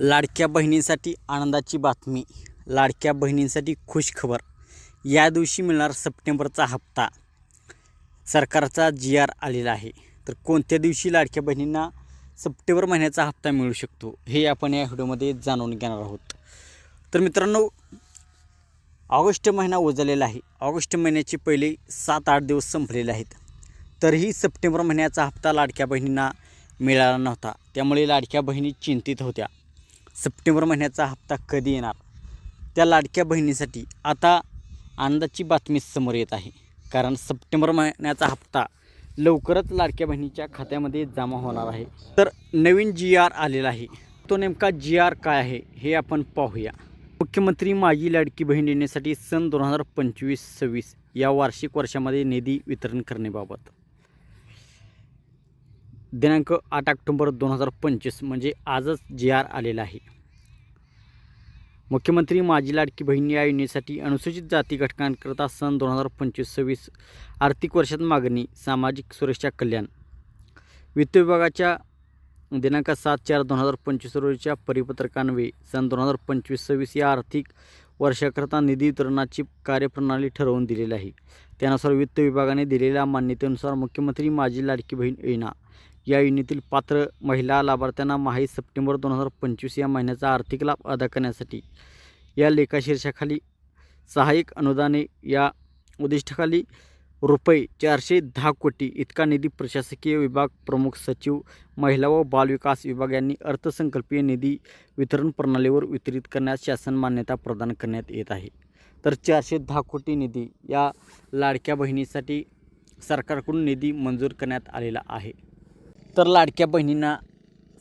लाडक्या बहिणींसाठी आनंदाची बातमी लाडक्या बहिणींसाठी खुश खबर. या दिवशी मिळणार सप्टेंबरचा हप्ता. सरकारचा जी आर आलेला आहे. तर कोणत्या दिवशी लाडक्या बहिणींना सप्टेंबर महिन्याचा हप्ता मिळू शकतो हे आपण या व्हिडिओमध्ये जाणून घेणार आहोत. तर मित्रांनो ऑगस्ट महिना उजळलेला आहे. ऑगस्ट महिन्याचे पहिले सात आठ दिवस संपलेले आहेत. तरीही सप्टेंबर महिन्याचा हप्ता लाडक्या बहिणींना मिळाला नव्हता. त्यामुळे लाडक्या बहिणी चिंतित होत्या. सप्टेंबर महिन्याचा हप्ता कधी येणार? त्या लाडक्या बहिणीसाठी आता आनंदाची बातमी समोर येत आहे. कारण सप्टेंबर महिन्याचा हप्ता लवकरच लाडक्या बहिणीच्या खात्यामध्ये जमा होणार आहे. तर नवीन जी आर आलेला आहे. तो नेमका जी आर काय आहे हे आपण पाहूया. मुख्यमंत्री माझी लाडकी बहीण येण्यासाठी सन दोन हजार पंचवीस सव्वीस या वार्षिक वर्षामध्ये निधी वितरण करण्याबाबत. दिनांक आठ ऑक्टोंबर दोन हजार पंचवीस म्हणजे आजच जी आर आलेला आहे. मुख्यमंत्री माझी लाडकी बहीण या योजनेसाठी अनुसूचित जाती घटकांकरता सन दोन हजार पंचवीस सव्वीस आर्थिक वर्षात मागणी सामाजिक सुरक्षा कल्याण. वित्त विभागाच्या दिनांक सात चार दोन हजार पंचवीस रोजीच्या परिपत्रकान्वये सन दोन हजार पंचवीस सव्वीस या आर्थिक वर्षाकरता निधी वितरणाची कार्यप्रणाली ठरवून दिलेली आहे. त्यानुसार वित्त विभागाने दिलेल्या मान्यतेनुसार मुख्यमंत्री माझी लाडकी बहीण योजना या योजनेतील पात्र महिला लाभार्थ्यांना माही सप्टेंबर दोन हजार पंचवीस या महिन्याचा आर्थिक लाभ अदा करण्यासाठी या लेखाशीर्षाखाली सहाय्यक अनुदाने या उद्दिष्टाखाली रुपये चारशे दहा कोटी इतका निधी प्रशासकीय विभाग प्रमुख सचिव महिला व बालविकास विभाग यांनी अर्थसंकल्पीय निधी वितरण प्रणालीवर वितरित करण्यास शासन मान्यता प्रदान करण्यात येत आहे. तर चारशे दहा कोटी निधी या लाडक्या बहिणीसाठी सरकारकडून निधी मंजूर करण्यात आलेला आहे. तर लाडक्या बहिणींना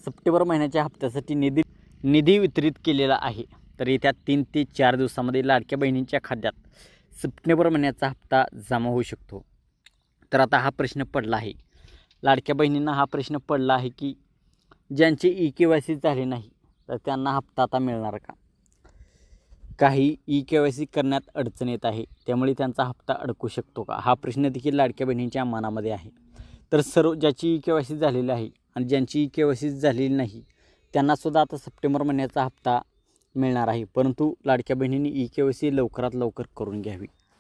सप्टेंबर महिन्याच्या हप्त्यासाठी निधी निधी वितरित केलेला आहे. तर येत्या तीन ते चार दिवसामध्ये लाडक्या बहिणींच्या खात्यात सप्टेंबर महिन्याचा हप्ता जमा होऊ शकतो. तर आता हा प्रश्न पडला आहे. लाडक्या बहिणींना हा प्रश्न पडला आहे की ज्यांचे ई के वाय सी झाले नाही तर त्यांना हप्ता आता मिळणार का? काही ई के वाय सी करण्यात अडचण येत आहे त्यामुळे त्यांचा हप्ता अडकू शकतो का? हा प्रश्न देखील लाडक्या बहिणींच्या मनामध्ये आहे. तर सर्व ज्याची ई के वाय सी झालेली आहे आणि ज्यांची ई के वाय सी झालेली नाही त्यांनासुद्धा आता सप्टेंबर महिन्याचा हप्ता मिळणार आहे. परंतु लाडक्या बहिणींनी ई के वाय सी लवकरात लवकर करून घ्यावी.